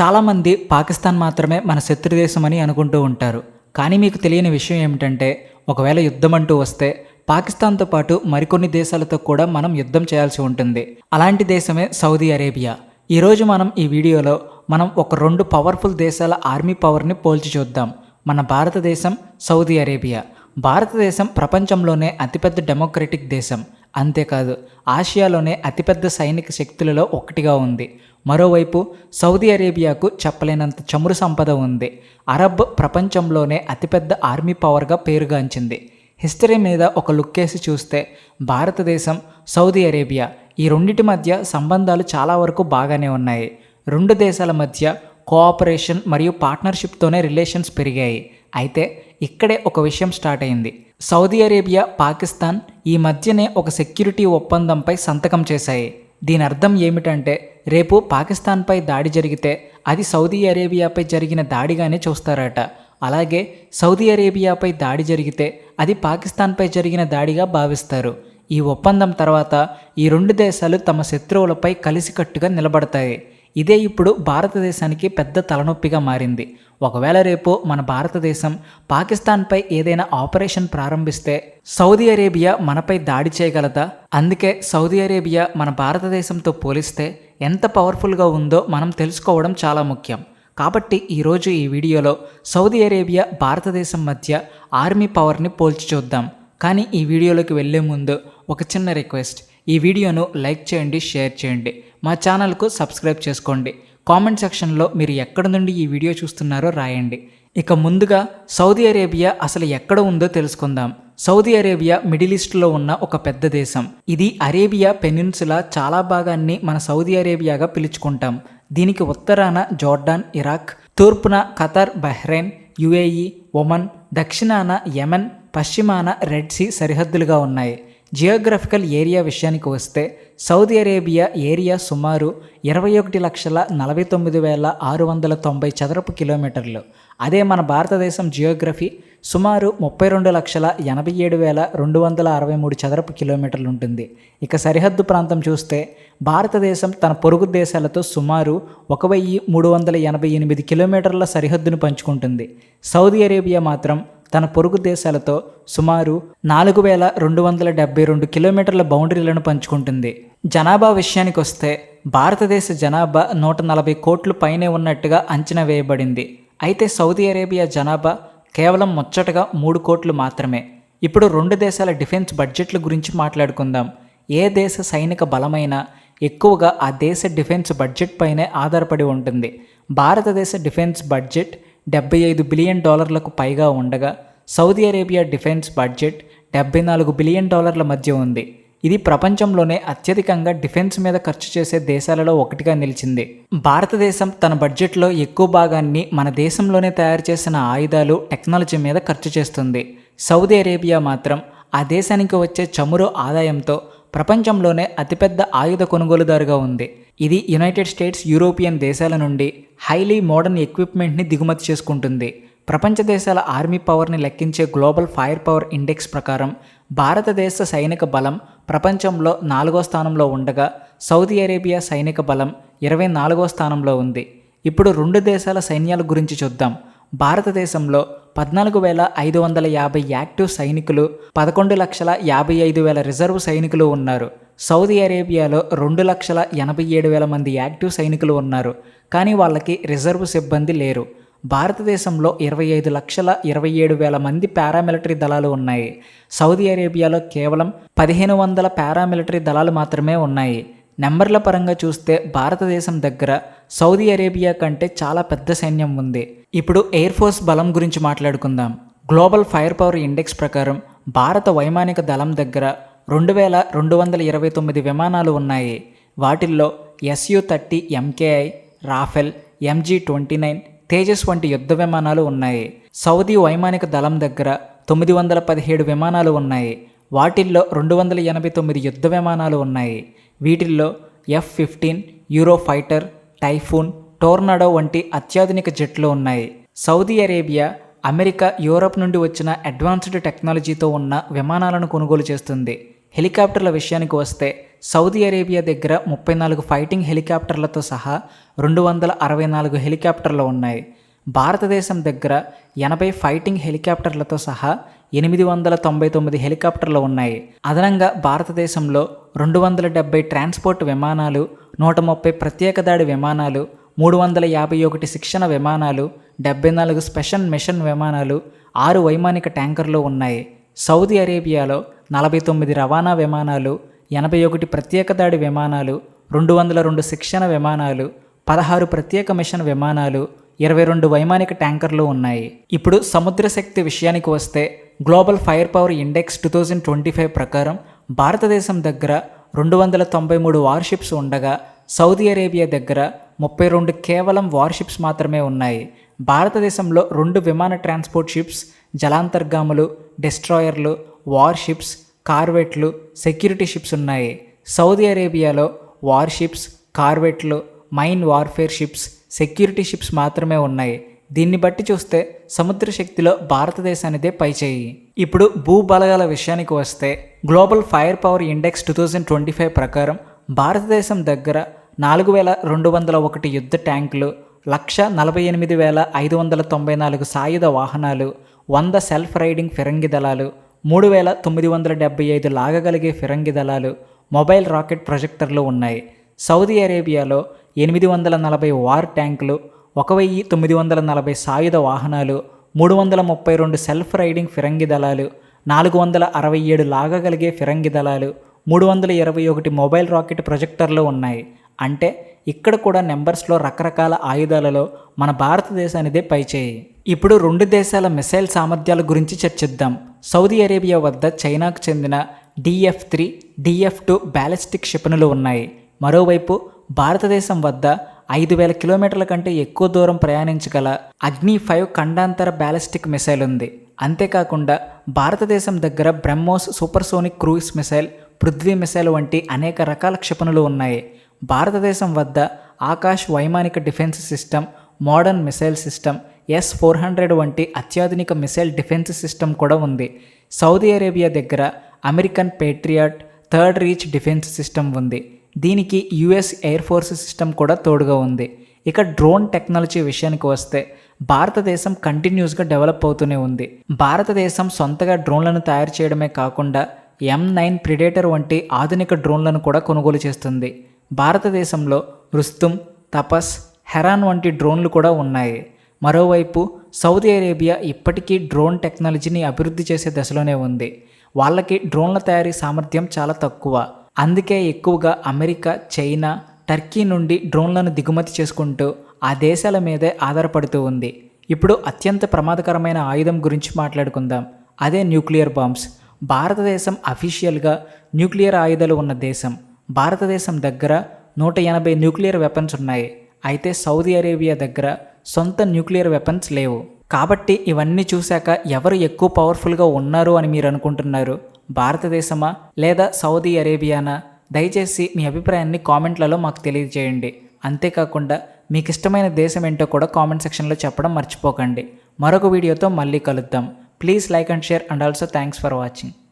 చాలామంది పాకిస్తాన్ మాత్రమే మన శత్రుదేశం అని అనుకుంటూ ఉంటారు. కానీ మీకు తెలియని విషయం ఏమిటంటే ఒకవేళ యుద్ధం అంటూ వస్తే పాకిస్తాన్తో పాటు మరికొన్ని దేశాలతో కూడా మనం యుద్ధం చేయాల్సి ఉంటుంది. అలాంటి దేశమే సౌదీ అరేబియా. ఈరోజు మనం ఈ వీడియోలో మనం ఒక రెండు పవర్ఫుల్ దేశాల ఆర్మీ పవర్ని పోల్చి చూద్దాం. మన భారతదేశం సౌదీ అరేబియా. భారతదేశం ప్రపంచంలోనే అతిపెద్ద డెమోక్రటిక్ దేశం. అంతేకాదు ఆసియాలోనే అతిపెద్ద సైనిక శక్తులలో ఒకటిగా ఉంది. మరోవైపు సౌదీ అరేబియాకు చెప్పలేనంత చమురు సంపద ఉంది. అరబ్ ప్రపంచంలోనే అతిపెద్ద ఆర్మీ పవర్గా పేరుగాంచింది. హిస్టరీ మీద ఒక లుక్కేసి చూస్తే భారతదేశం సౌదీ అరేబియా ఈ రెండిటి మధ్య సంబంధాలు చాలా వరకు బాగానే ఉన్నాయి. రెండు దేశాల మధ్య కోఆపరేషన్ మరియు పార్ట్నర్షిప్తోనే రిలేషన్స్ పెరిగాయి. అయితే ఇక్కడే ఒక విషయం స్టార్ట్ అయింది. సౌదీ అరేబియా పాకిస్తాన్ ఈ మధ్యనే ఒక సెక్యూరిటీ ఒప్పందంపై సంతకం చేశాయి. దీని అర్థం ఏమిటంటే రేపు పాకిస్తాన్పై దాడి జరిగితే అది సౌదీ అరేబియాపై జరిగిన దాడిగానే చూస్తారట. అలాగే సౌదీ అరేబియాపై దాడి జరిగితే అది పాకిస్తాన్పై జరిగిన దాడిగా భావిస్తారు. ఈ ఒప్పందం తర్వాత ఈ రెండు దేశాలు తమ శత్రువులపై కలిసికట్టుగా నిలబడతాయి. ఇదే ఇప్పుడు భారతదేశానికి పెద్ద తలనొప్పిగా మారింది. ఒకవేళ రేపు మన భారతదేశం పాకిస్తాన్పై ఏదైనా ఆపరేషన్ ప్రారంభిస్తే సౌదీ అరేబియా మనపై దాడి చేయగలదా? అందుకే సౌదీ అరేబియా మన భారతదేశంతో పోలిస్తే ఎంత పవర్ఫుల్గా ఉందో మనం తెలుసుకోవడం చాలా ముఖ్యం. కాబట్టి ఈరోజు ఈ వీడియోలో సౌదీ అరేబియా భారతదేశం మధ్య ఆర్మీ పవర్ని పోల్చి చూద్దాం. కానీ ఈ వీడియోలోకి వెళ్ళే ముందు ఒక చిన్న రిక్వెస్ట్. ఈ వీడియోను లైక్ చేయండి షేర్ చేయండి. మా ఛానల్కు సబ్స్క్రైబ్ చేసుకోండి. కామెంట్ సెక్షన్లో మీరు ఎక్కడ నుండి ఈ వీడియో చూస్తున్నారో రాయండి. ఇక ముందుగా సౌదీ అరేబియా అసలు ఎక్కడ ఉందో తెలుసుకుందాం. సౌదీ అరేబియా మిడిల్ ఈస్ట్లో ఉన్న ఒక పెద్ద దేశం. ఇది అరేబియా పెనిన్సులా చాలా భాగాన్ని మన సౌదీ అరేబియాగా పిలుచుకుంటాం. దీనికి ఉత్తరాన జోర్డాన్ ఇరాక్ తూర్పున ఖతార్ బహ్రెయిన్ యుఏఈ ఒమన్ దక్షిణాన యెమెన్ పశ్చిమాన రెడ్ సీ సరిహద్దులుగా ఉన్నాయి. జియోగ్రఫికల్ ఏరియా విషయానికి వస్తే సౌదీ అరేబియా ఏరియా సుమారు ఇరవై ఒకటి లక్షల నలభై తొమ్మిది వేల ఆరు వందల తొంభై చదరపు కిలోమీటర్లు. అదే మన భారతదేశం జియోగ్రఫీ సుమారు ముప్పై రెండు లక్షల ఎనభై ఏడు వేల రెండు వందల అరవై మూడు చదరపు కిలోమీటర్లు ఉంటుంది. ఇక సరిహద్దు ప్రాంతం చూస్తే భారతదేశం తన పొరుగు దేశాలతో సుమారు ఒక వెయ్యి మూడు వందల ఎనభై ఎనిమిది కిలోమీటర్ల సరిహద్దును పంచుకుంటుంది. సౌదీ అరేబియా మాత్రం తన పొరుగు దేశాలతో సుమారు నాలుగు వేల రెండు వందల డెబ్బై రెండు కిలోమీటర్ల బౌండరీలను పంచుకుంటుంది. జనాభా విషయానికి వస్తే భారతదేశ జనాభా నూట నలభై కోట్లు పైనే ఉన్నట్టుగా అంచనా వేయబడింది. అయితే సౌదీ అరేబియా జనాభా కేవలం ముచ్చటగా మూడు కోట్లు మాత్రమే. ఇప్పుడు రెండు దేశాల డిఫెన్స్ బడ్జెట్ల గురించి మాట్లాడుకుందాం. ఏ దేశ సైనిక బలమైనా ఎక్కువగా ఆ దేశ డిఫెన్స్ బడ్జెట్ పైనే ఆధారపడి ఉంటుంది. భారతదేశ డిఫెన్స్ బడ్జెట్ డెబ్బై ఐదు బిలియన్ డాలర్లకు పైగా ఉండగా సౌదీ అరేబియా డిఫెన్స్ బడ్జెట్ డెబ్బై నాలుగు బిలియన్ డాలర్ల మధ్య ఉంది. ఇది ప్రపంచంలోనే అత్యధికంగా డిఫెన్స్ మీద ఖర్చు చేసే దేశాలలో ఒకటిగా నిలిచింది. భారతదేశం తన బడ్జెట్లో ఎక్కువ భాగాన్ని మన దేశంలోనే తయారు చేసిన ఆయుధాలు టెక్నాలజీ మీద ఖర్చు చేస్తుంది. సౌదీ అరేబియా మాత్రం ఆ దేశానికి వచ్చే చమురు ఆదాయంతో ప్రపంచంలోనే అతిపెద్ద ఆయుధ కొనుగోలుదారుగా ఉంది. ఇది యునైటెడ్ స్టేట్స్ యూరోపియన్ దేశాల నుండి హైలీ మోడర్న్ ఎక్విప్మెంట్ని దిగుమతి చేసుకుంటుంది. ప్రపంచ దేశాల ఆర్మీ పవర్ని లెక్కించే గ్లోబల్ ఫైర్ పవర్ ఇండెక్స్ ప్రకారం భారతదేశ సైనిక బలం ప్రపంచంలో నాలుగో స్థానంలో ఉండగా సౌదీ అరేబియా సైనిక బలం ఇరవై నాలుగో స్థానంలో ఉంది. ఇప్పుడు రెండు దేశాల సైన్యాల గురించి చూద్దాం. భారతదేశంలో పద్నాలుగు వేల ఐదు వందల యాభై యాక్టివ్ సైనికులు పదకొండు లక్షల యాభై ఐదు వేల రిజర్వ్ సైనికులు ఉన్నారు. సౌదీ అరేబియాలో రెండు లక్షల ఎనభై ఏడు వేల మంది యాక్టివ్ సైనికులు ఉన్నారు కానీ వాళ్ళకి రిజర్వ్ సిబ్బంది లేరు. భారతదేశంలో ఇరవై ఐదు లక్షల ఇరవై ఏడు వేల మంది పారామిలిటరీ దళాలు ఉన్నాయి. సౌదీ అరేబియాలో కేవలం పదిహేను వందల పారామిలిటరీ దళాలు మాత్రమే ఉన్నాయి. నెంబర్ల పరంగా చూస్తే భారతదేశం దగ్గర సౌదీ అరేబియా కంటే చాలా పెద్ద సైన్యం ఉంది. ఇప్పుడు ఎయిర్ ఫోర్స్ బలం గురించి మాట్లాడుకుందాం. గ్లోబల్ ఫైర్ పవర్ ఇండెక్స్ ప్రకారం భారత వైమానిక దళం దగ్గర రెండు వేల రెండు వందల ఇరవై తొమ్మిది విమానాలు ఉన్నాయి. వాటిల్లో SU thirty MKI Rafale MiG twenty nine Tejas వంటి యుద్ధ విమానాలు ఉన్నాయి. సౌదీ వైమానిక దళం దగ్గర తొమ్మిది వందల పదిహేడు విమానాలు ఉన్నాయి. వాటిల్లో రెండు వందల ఎనభై తొమ్మిది యుద్ధ విమానాలు ఉన్నాయి. వీటిల్లో F fifteen Eurofighter Typhoon Tornado వంటి అత్యాధునిక జెట్లు ఉన్నాయి. సౌదీ అరేబియా అమెరికా యూరప్ నుండి వచ్చిన అడ్వాన్స్డ్ టెక్నాలజీతో ఉన్న విమానాలను కొనుగోలు చేస్తుంది. హెలికాప్టర్ల విషయానికి వస్తే సౌదీ అరేబియా దగ్గర ముప్పై నాలుగు ఫైటింగ్ హెలికాప్టర్లతో సహా రెండు వందల అరవై నాలుగు హెలికాప్టర్లు ఉన్నాయి. భారతదేశం దగ్గర ఎనభై ఫైటింగ్ హెలికాప్టర్లతో సహా ఎనిమిది వందల తొంభై తొమ్మిది హెలికాప్టర్లు ఉన్నాయి. అదనంగా భారతదేశంలో రెండు వందల డెబ్బై ట్రాన్స్పోర్ట్ విమానాలు నూట ముప్పై ప్రత్యేక దాడి విమానాలు మూడు వందల యాభై ఒకటి శిక్షణ విమానాలు డెబ్బై నాలుగు స్పెషల్ మిషన్ విమానాలు ఆరు వైమానిక ట్యాంకర్లు ఉన్నాయి. సౌదీ అరేబియాలో నలభై తొమ్మిది రవాణా విమానాలు ఎనభై ఒకటి ప్రత్యేక దాడి విమానాలు రెండు వందల రెండు శిక్షణ విమానాలు పదహారు ప్రత్యేక మిషన్ విమానాలు ఇరవై రెండు వైమానిక ట్యాంకర్లు ఉన్నాయి. ఇప్పుడు సముద్ర శక్తి విషయానికి వస్తే Global Firepower Index two thousand twenty five ప్రకారం భారతదేశం దగ్గర రెండు వందల తొంభై మూడు వార్షిప్స్ ఉండగా సౌదీ అరేబియా దగ్గర ముప్పై రెండు కేవలం వార్షిప్స్ మాత్రమే ఉన్నాయి. భారతదేశంలో రెండు విమాన ట్రాన్స్పోర్ట్ షిప్స్ జలాంతర్గాములు డిస్ట్రాయర్లు వార్షిప్స్ కార్వెట్లు సెక్యూరిటీ షిప్స్ ఉన్నాయి. సౌదీ అరేబియాలో warships కార్వెట్లు mine warfare ships security ships మాత్రమే ఉన్నాయి. దీన్ని బట్టి చూస్తే సముద్ర శక్తిలో భారతదేశానిదే పైచేయి ఇప్పుడు భూబలగాల విషయానికి వస్తే Global Firepower Index two thousand twenty five ప్రకారం భారతదేశం దగ్గర నాలుగు వేల రెండు వందల ఒకటి యుద్ధ ట్యాంకులు లక్ష నలభై ఎనిమిది వేల ఐదు వందల తొంభై నాలుగు సాయుధ వాహనాలు వంద సెల్ఫ్ రైడింగ్ ఫిరంగి దళాలు మూడు వేల తొమ్మిది వందల డెబ్బై ఐదు లాగగలిగే ఫిరంగి దళాలు మొబైల్ రాకెట్ ప్రొజెక్టర్లు ఉన్నాయి. సౌదీ అరేబియాలో ఎనిమిది వందల నలభై వార్ ట్యాంకులు ఒక వెయ్యి తొమ్మిది వందల నలభై సాయుధ వాహనాలు మూడు వందల ముప్పై రెండు సెల్ఫ్ రైడింగ్ ఫిరంగి దళాలు నాలుగు వందల అరవై ఏడు లాగగలిగే ఫిరంగి దళాలు మూడు వందల ఇరవై ఒకటి మొబైల్ రాకెట్ ప్రొజెక్టర్లు ఉన్నాయి. అంటే ఇక్కడ కూడా నెంబర్స్లో రకరకాల ఆయుధాలలో మన భారతదేశానిదే పైచేయి. ఇప్పుడు రెండు దేశాల మిసైల్ సామర్థ్యాల గురించి చర్చిద్దాం. సౌదీ అరేబియా వద్ద చైనాకు చెందిన DF three DF two ballistic క్షిపణులు ఉన్నాయి. మరోవైపు భారతదేశం వద్ద ఐదు వేల కిలోమీటర్ల కంటే ఎక్కువ దూరం ప్రయాణించగల అగ్ని ఫైవ్ ఖండాంతర బ్యాలిస్టిక్ మిసైల్ ఉంది. అంతేకాకుండా భారతదేశం దగ్గర BrahMos supersonic cruise missile Prithvi missile వంటి అనేక రకాల క్షిపణులు ఉన్నాయి. భారతదేశం వద్ద ఆకాశ్ వైమానిక defence system modern missile system S four hundred వంటి అత్యాధునిక మిసైల్ డిఫెన్స్ సిస్టమ్ కూడా ఉంది. సౌదీ అరేబియా దగ్గర American Patriot third reach defence system ఉంది. దీనికి యుఎస్ ఎయిర్ ఫోర్స్ సిస్టమ్ కూడా తోడుగా ఉంది. ఇక డ్రోన్ టెక్నాలజీ విషయానికి వస్తే భారతదేశం కంటిన్యూస్గా డెవలప్ అవుతూనే ఉంది. భారతదేశం సొంతగా డ్రోన్లను తయారు చేయడమే కాకుండా ఎం నైన్ ప్రిడేటర్ వంటి ఆధునిక డ్రోన్లను కూడా కొనుగోలు చేస్తుంది. భారతదేశంలో రుస్తుం తపస్ హెరాన్ వంటి డ్రోన్లు కూడా ఉన్నాయి. మరోవైపు సౌదీ అరేబియా ఇప్పటికీ డ్రోన్ టెక్నాలజీని అభివృద్ధి చేసే దశలోనే ఉంది. వాళ్ళకి డ్రోన్ల తయారీ సామర్థ్యం చాలా తక్కువ. అందుకే ఎక్కువగా అమెరికా చైనా టర్కీ నుండి డ్రోన్లను దిగుమతి చేసుకుంటూ ఆ దేశాల మీదే ఆధారపడుతూ ఉంది. ఇప్పుడు అత్యంత ప్రమాదకరమైన ఆయుధం గురించి మాట్లాడుకుందాం. అదే న్యూక్లియర్ బాంబ్స్. భారతదేశం అఫీషియల్గా న్యూక్లియర్ ఆయుధాలు ఉన్న దేశం. భారతదేశం దగ్గర నూట ఎనభై న్యూక్లియర్ వెపన్స్ ఉన్నాయి. అయితే సౌదీ అరేబియా దగ్గర సొంత న్యూక్లియర్ వెపన్స్ లేవు. కాబట్టి ఇవన్నీ చూశాక ఎవరు ఎక్కువ పవర్ఫుల్గా ఉన్నారు అని మీరు అనుకుంటున్నారు? భారతదేశమా? లేదా సౌదీ అరేబియానా? దయచేసి మీ అభిప్రాయాన్ని కామెంట్లలో మాకు తెలియజేయండి. అంతేకాకుండా మీకు ఇష్టమైన దేశం ఏంటో కూడా కామెంట్ సెక్షన్లో చెప్పడం మర్చిపోకండి. మరొక వీడియోతో మళ్ళీ కలుద్దాం. Please like and share and also thanks for watching.